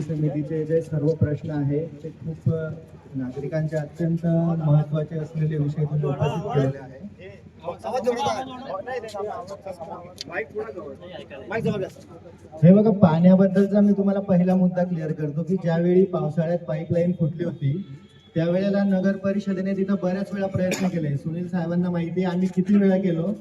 समितीचे जे सर्व प्रश्न आहे ते खूप नागरिकांचे अत्यंत महत्त्वाचे असलेले विषय तुम्ही उपस्थित केलेले आहे हे बघा पाण्याबद्दलचा मी तुम्हाला पहिला मुद्दा क्लिअर करतो की ज्यावेळी पावसाळ्यात पाईपलाईन फुटली होती त्यावेळेला नगर परिषदेने तिथं बऱ्याच वेळा प्रयत्न केले. सुनील साहेबांना माहिती आम्ही किती वेळा केलो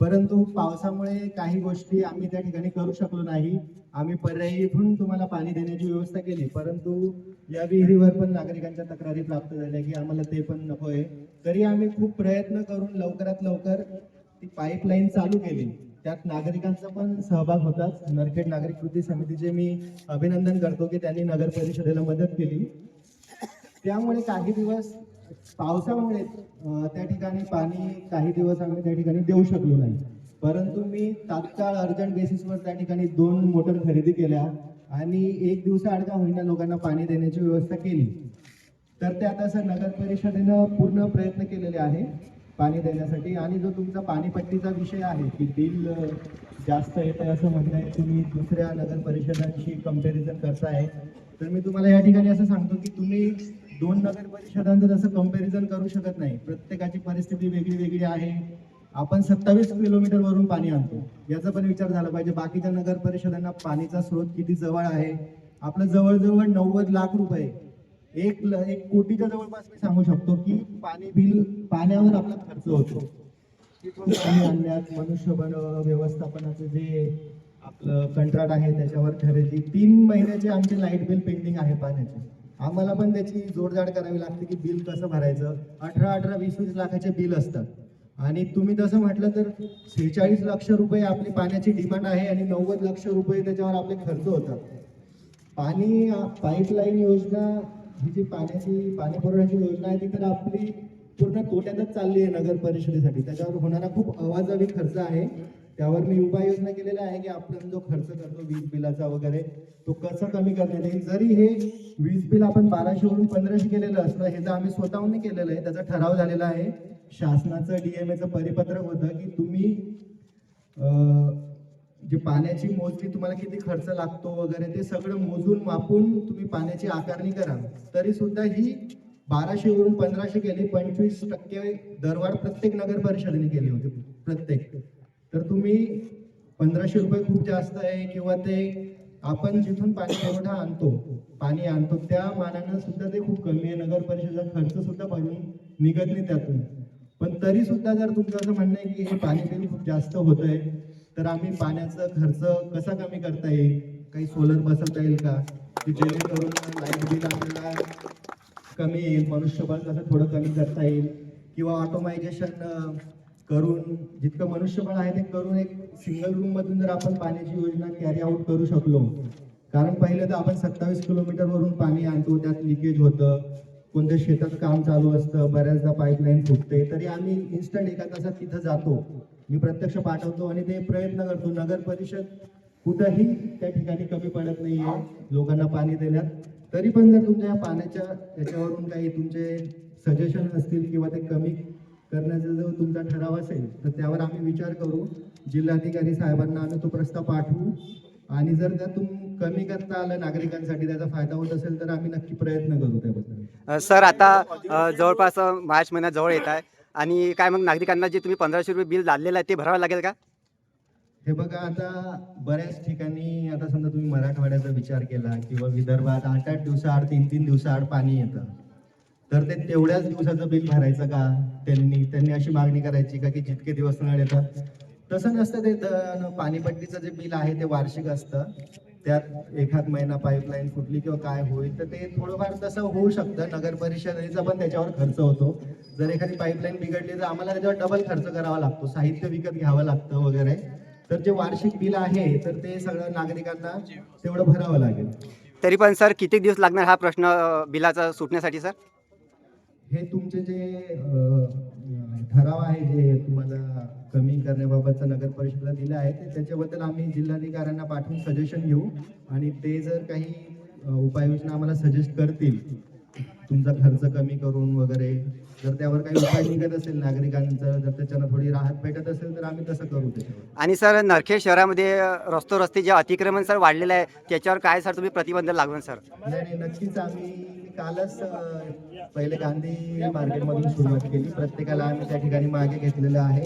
परंतु पावसामुळे काही गोष्टी आम्ही त्या ठिकाणी करू शकलो नाही. आम्ही पर्यायी इथून तुम्हाला पाणी देण्याची व्यवस्था केली. परंतु या विहिरीवर पण नागरिकांच्या तक्रारी प्राप्त झाल्या की आम्हाला ते पण नकोय. तरी आम्ही खूप प्रयत्न करून लवकरात लवकर ती पाईपलाईन चालू केली. त्यात नागरिकांचा पण सहभाग होताच. नरखेड नागरिक कृती समितीचे मी अभिनंदन करतो की त्यांनी नगर परिषदेला मदत केली. त्यामुळे काही दिवस पावसामुळे त्या ठिकाणी पाणी काही दिवस आम्ही त्या ठिकाणी देऊ शकलो नाही. परंतु मी तात्काळ अर्जंट बेसिसवर त्या ठिकाणी दोन मोटर खरेदी केल्या आणि एक दिवसाआड का होईना लोकांना पाणी देण्याची व्यवस्था केली. तर ते आता सर नगर परिषदेनं पूर्ण प्रयत्न केलेले आहे पाणी देण्यासाठी. आणि जो तुमचा पाणीपट्टीचा विषय आहे की बिल जास्त येत आहे असं म्हणणं आहे तुम्ही दुसऱ्या नगर परिषदांशी कंपॅरिझन करताय. तर मी तुम्हाला या ठिकाणी असं सांगतो की तुम्ही दोन नगर परिषदांचं तसं कंपॅरिझन करू शकत नाही. प्रत्येकाची परिस्थिती वेगळी वेगळी आहे. आपण सत्तावीस किलोमीटर वरून पाणी आणतो. याचा पण विचार झाला पाहिजे. बाकीच्या नगर परिषदांना पाणीचा स्रोत किती जवळ आहे? आपलं जवळजवळ नव्वद लाख रुपये. एक ल- एक कोटीच्या जवळपास मी सांगू शकतो की पाणी बिल पाण्यावर आपला खर्च होतो. पाणी आणण्यात मनुष्यबळ व्यवस्थापनाचं जे आपलं कंत्राट आहे त्याच्यावर खरेदी तीन महिन्याचे आमचे लाइट बिल पेंडिंग आहे पाण्याचे. आम्हाला पण त्याची जोडजाड करावी लागते की बिल कसं भरायचं? अठरा अठरा वीस वीस लाखाचे बिल असतात. आणि तुम्ही तसं म्हटलं तर शेहेचाळीस लक्ष रुपये आपली पाण्याची डिमांड आहे आणि नव्वद लक्ष रुपये त्याच्यावर आपले खर्च होतात. पाणी पाईपलाईन योजना ही जी पाण्याची पाणी पुरवठ्याची योजना आहे ती तर आपली पूर्ण तोट्यातच चालली आहे नगर परिषदेसाठी. त्याच्यावर होणारा खूप अवाजवी खर्च आहे. त्यावर मी उपाययोजना केलेल्या आहे की आपण जो खर्च करतो वीज बिलाचा वगैरे तो कसा कमी करण्यात येईल? जरी हे वीज बिल आपण बाराशेवरून पंधराशे केलेलं असलं हे तर आम्ही स्वतःहून केलेलं आहे त्याचा ठराव झालेला आहे. शासनाचं डीएमएचं परिपत्रक होतं की तुम्ही जे पाण्याची मोजणी तुम्हाला किती खर्च लागतो वगैरे ते सगळं मोजून मापून तुम्ही पाण्याची आकारणी करा. तरी सुद्धा ही बाराशे वरून पंधराशे केली पंचवीस टक्के दरवाढ प्रत्येक नगर परिषदेने केली होती. प्रत्येक. तर तुम्ही पंधराशे रुपये खूप जास्त आहे किंवा ते आपण जिथून पाणी पुरवठा आणतो पाणी आणतो त्या मानानं सुद्धा ते खूप कमी आहे. नगर परिषदेचा खर्च सुद्धा भरून निघत नाही त्यातून. पण तरी सुद्धा जर तुमचं असं म्हणणं आहे की हे पाणी बिल खूप जास्त होत आहे तर आम्ही पाण्याचा खर्च कसा कमी करता येईल? काही सोलर बसवता येईल का? की जेणेकरून लाइट बिल आपल्याला कमी येईल मनुष्यबळ कसं थोडं कमी करता येईल? किंवा ऑटोमायझेशन करून जितकं मनुष्यबळ आहे ते करून एक सिंगल रूम मधून जर आपण पाण्याची योजना कॅरी आउट करू शकलो. कारण पहिले तर आपण सत्तावीस किलोमीटर वरून पाणी आणतो त्यात लिकेज होतं. कोणत्या शेतात काम चालू असतं बऱ्याचदा पाईपलाईन फुटते. तरी आम्ही इन्स्टंट एका तासात तिथं जातो. मी प्रत्यक्ष पाठवतो आणि ते प्रयत्न करतो. नगर परिषद कुठंही त्या ठिकाणी कमी पडत नाहीये. लोकांना पाणी देण्यात. तरी पण जर तुमच्या या पाण्याच्या त्याच्यावरून काही तुमचे सजेशन असतील किंवा ते कमी करण्याचा जो तुमचा ठराव असेल तर त्यावर आम्ही विचार करू. जिल्हाधिकारी साहेबांना आम्ही तो प्रस्ताव पाठवू. आणि जर त्यातून कमी करता आलं नागरिकांसाठी त्याचा फायदा होत असेल तर आम्ही नक्की प्रयत्न करू त्याबद्दल. सर आता जवळपास मार्च महिना जवळ येत आहे. आणि काय मग नागरिकांना जे तुम्ही पंधराशे रुपये बिल लादलेलं आहे ते भरावं लागेल का? हे बघा आता बऱ्याच ठिकाणी आता समजा तुम्ही मराठवाड्याचा विचार केला किंवा विदर्भात आठ आठ दिवसाआड तीन तीन दिवसाआड पाणी येतं. तर ते तेवढ्याच दिवसाचं बिल भरायचं का? त्यांनी त्यांनी अशी मागणी करायची का की जितके दिवस नळ येतात? तसं नसतं ते पाणीपट्टीचं जे बिल आहे ते वार्षिक असतं. त्यात एखाद महिना पाईपलाईन फुटली किंवा काय होईल तर ते थोडंफार तसं होऊ शकतं. नगर परिषदेचा पण त्याच्यावर खर्च होतो. जर एखादी पाईपलाईन बिघडली तर आम्हाला त्याच्यावर डबल खर्च करावा लागतो. साहित्य विकत घ्यावं लागतं वगैरे. तर जे वार्षिक बिल आहे तर ते सगळं नागरिकांना तेवढं भरावं लागेल. तरी पण सर किती दिवस लागणार हा प्रश्न बिलाचा सुटण्यासाठी सर? हे तुमचे जे ठराव आहे जे तुम्हाला कमी करण्याबाबतचा नगर परिषदेला दिलं आहे ते त्याच्याबद्दल आम्ही जिल्हाधिकाऱ्यांना पाठवून सजेशन घेऊ. आणि ते जर काही उपाययोजना आम्हाला सजेस्ट करतील तुमचा खर्च कमी करून वगैरे जर त्यावर काही उपाय निघत असेल नागरिकांचं जर त्याच्यानं थोडी राहत भेटत असेल तर आम्ही तसं करू त्याच्यावर. आणि सर नरखेड शहरामध्ये रस्तो रस्ते जे अतिक्रमण सर वाढलेलं आहे त्याच्यावर काय सर तुम्ही प्रतिबंध लागवून सर? नाही नक्कीच आम्ही कालच पहिले गांधी मार्केटमधून सुरुवात केली. प्रत्येकाला आम्ही त्या ठिकाणी मागे घेतलेलं आहे.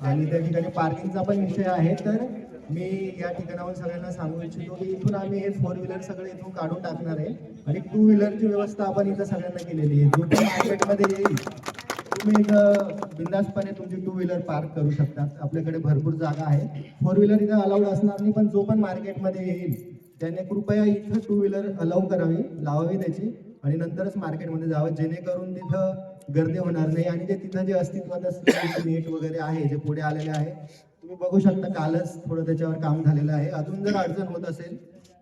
आणि त्या ठिकाणी पार्किंगचा पण विषय आहे. तर मी या ठिकाणावर सगळ्यांना सांगू इच्छितो की इथून आम्ही हे फोर व्हीलर सगळे इथून काढून टाकणार आहे. आणि टू व्हीलरची व्यवस्था आपण इथं सगळ्यांना केलेली आहे. जो पण मार्केटमध्ये येईल तुम्ही इथं बिंदासपणे तुमची टू व्हीलर पार्क करू शकता. आपल्याकडे भरपूर जागा आहे. फोर व्हीलर इथं अलाउड असणार नाही पण जो पण मार्केटमध्ये येईल त्याने कृपया इथं टू व्हीलर अलाव करावी लावावी त्याची. आणि नंतरच मार्केटमध्ये जावं जेणेकरून तिथं गर्दी होणार नाही आणि जे तिथं जे अस्तित्वात असलेले नेट वगैरे आहे जे पुढे आलेले आहे तुम्ही बघू शकता कालच थोडं त्याच्यावर काम झालेलं आहे. अजून जर अडचण होत असेल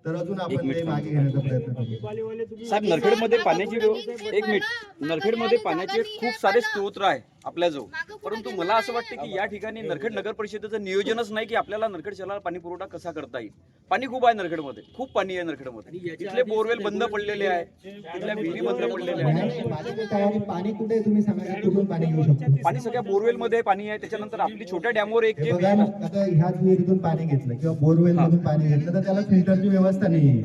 तर अजून आपण ते मागे घेण्याचा प्रयत्न करू. साहेब नरखेडमध्ये पाण्याची एक मिनिट. नरखेडमध्ये पाण्याचे खूप सारे स्त्रोत्र आहे आपल्याजवळ परंतु मला असं वाटतं की या ठिकाणी नरखेड नगर परिषदेचं नियोजनच नाही की आपल्याला नरखेड शहराला पाणी पुरवठा कसा करता येईल. पाणी खूप आहे नरखेडमध्ये. खूप पाणी आहे नरखेडमध्ये. इथले बोरवेल बंद पडलेले आहे इथल्या विहिरी बंद पडलेल्या ते तयारी पाणी कुठे आहे तुम्ही सांगा कुठून पाणी घेऊ शकतो? पाणी सगळ्या बोरवेलमध्ये पाणी आहे. त्याच्यानंतर आपली छोट्या डॅमवर एक हे जे आता ह्याच विहिरीतून पाणी घेतलं किंवा बोरवेल मधून पाणी घेतलं तर त्याला फिल्टरची व्यवस्था नाही.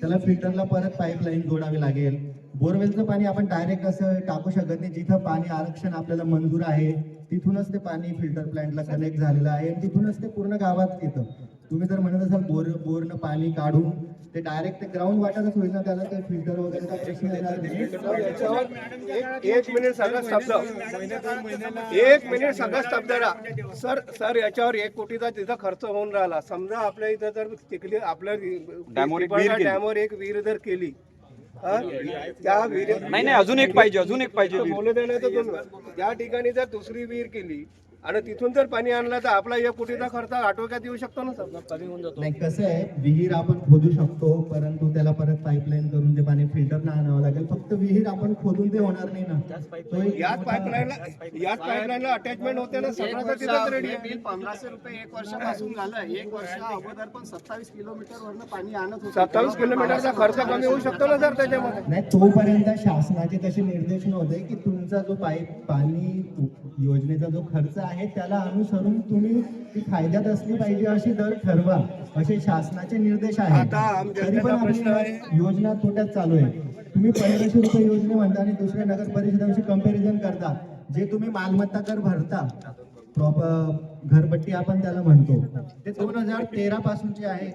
त्याला फिल्टरला परत पाईपलाईन जोडावी लागेल. बोरवेलचं पाणी आपण डायरेक्ट असं टाकू शकत नाही. जिथं पाणी आरक्षण आपल्याला मंजूर आहे तिथूनच ते पाणी फिल्टर प्लांटला कनेक्ट झालेलं आहे आणि तिथूनच ते पूर्ण गावात येतं. तुम्ही जर म्हणत असाल बोर बोरनं पाणी काढून ते डायरेक्ट ते ग्राउंड वाटरच होईल ना त्याला ते फिल्टर वगैरे काही प्रश्न येणार. नाही एक एक मिनिट सगळं स्तब्ध एक मिनिट सगळं स्तब्ध राहा सर सर याच्यावर एक कोटीचा तिथं खर्च होऊन राहिला. समजा आपल्या इथं जर तिकली आपल्या डॅमवर एक विहीर जर केली? त्या विहीर नाही नाही अजून एक पाहिजे अजून एक पाहिजे विहीर. बोलू देण्यात दोन त्या ठिकाणी जर दुसरी विहीर केली आणि तिथून जर पाणी आणलं तर आपला एक कोटीचा खर्च आटोक्यात येऊ शकतो ना सर? पाणी होऊन जातो. नाही कसं आहे विहीर आपण खोदू शकतो परंतु त्याला परत पाईपलाईन करून ते पाणी फिल्टर आणावं लागेल. फक्त विहीर आपण खोदून ते होणार नाही ना. तो एक याच मोठा- पाईपलाईनला याच पाईपलाईनला अटॅचमेंट होते ना सगळं तर तिथंच रेडी आहे. बिल पंधराशे रुपये एक वर्षापासून झालं. एक वर्ष अगोदर पण सत्तावीस किलोमीटर वरनं पाणी आणत होतं. सत्तावीस किलोमीटरचा खर्च कमी होऊ शकतो ना सर त्याच्यामध्ये? नाही तोपर्यंत शासनाचे तसे निर्देश नव्हते की तुमचा जो पाईप पाणी योजनेचा जो खर्च आहे त्याला अनुसरून तुम्ही ती फायद्यात असली पाहिजे अशी दर ठरवा असे शासनाचे निर्देश आहेत. तरी पण आपली आहे- योजना तोट्यात चालू आहे. तुम्ही पंधराशे रुपये योजने म्हणता आणि दुसऱ्या नगर परिषदांशी कंपॅरिझन करता जे तुम्ही मालमत्ता कर भरता. प्रॉपर घरपट्टी आपण त्याला म्हणतो. ते दोन हजार तेरा पासूनचे आहे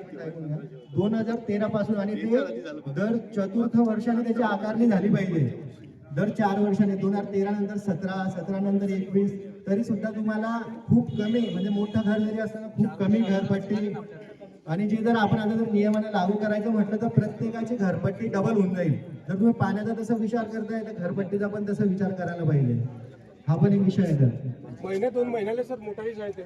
दोन हजार तेरा पासून आणि ते दर चतुर्थ वर्षाने त्याची आकारणी झाली पाहिजे. दर चार वर्षाने दोन हजार तेरा नंतर सतरा सतरा नंतर एकवीस तरी सुद्धा तुम्हाला खूप कमी म्हणजे मोठं घर जरी असताना खूप कमी घरपट्टी. आणि जे जर आपण आता जर नियमाला लागू करायचं म्हटलं तर प्रत्येकाची घरपट्टी डबल होऊन जाईल. जर तुम्ही पाण्याचा तसा विचार करताय तर घरपट्टीचा पण तसा विचार करायला पाहिजे. हा पण एक विषय आहे. तर महिने दोन महिन्याला सर मोठाईच आहे.